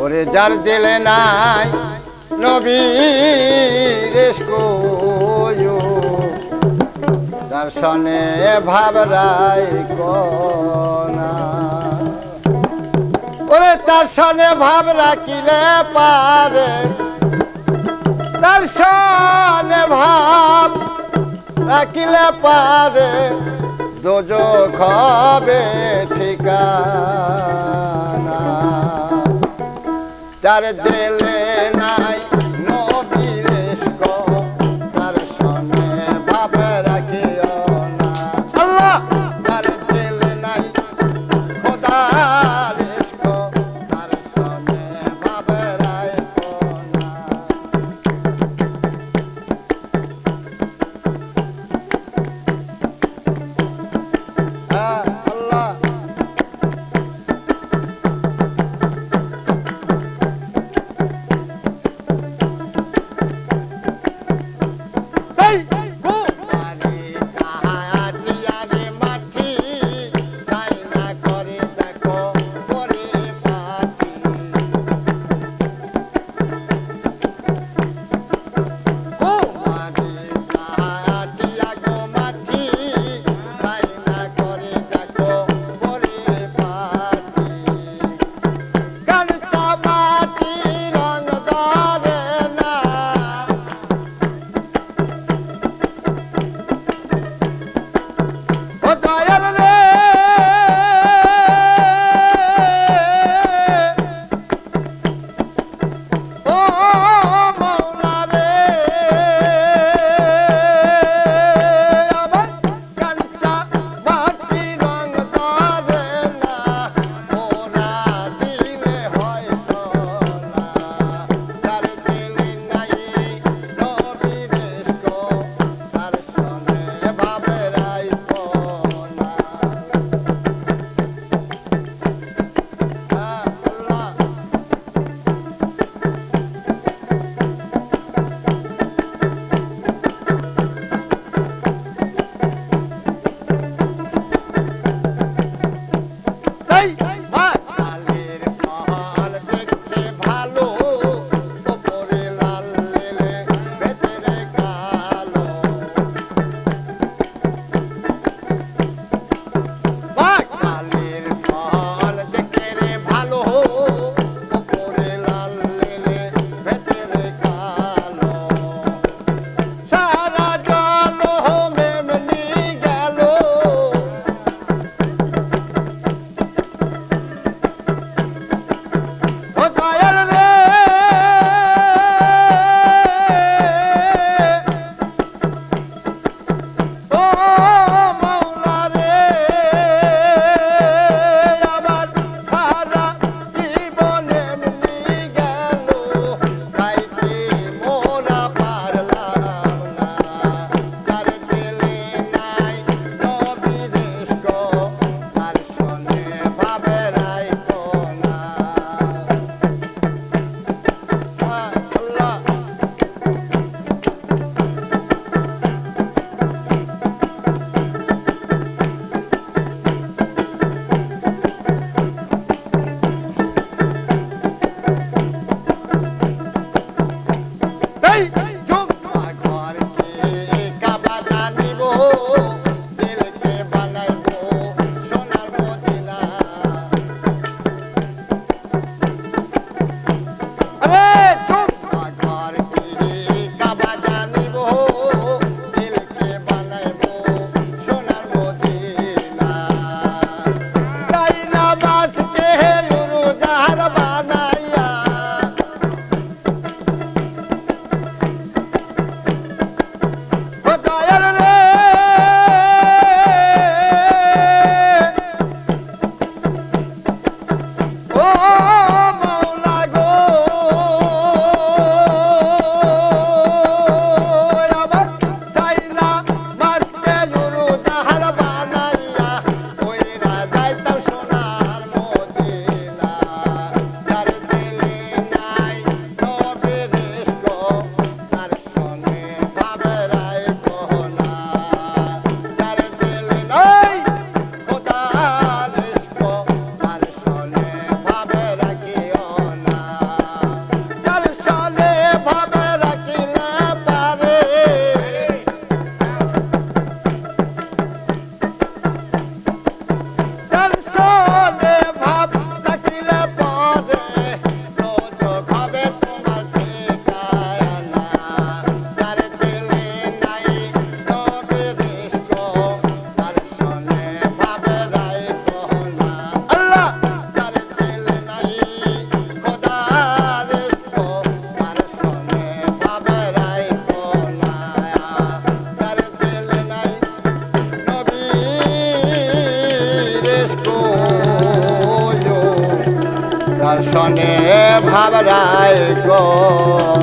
ওরে যার দিলে নাই নবীর সনে ভাবরাই কনা ওরে তার ভাব রাখিলে পারে তার সনে ভাব রাখিলে পারে দোজো খবে ঠিকানা যার দিলে নাই। দর্শনে ভাবরায় গোলা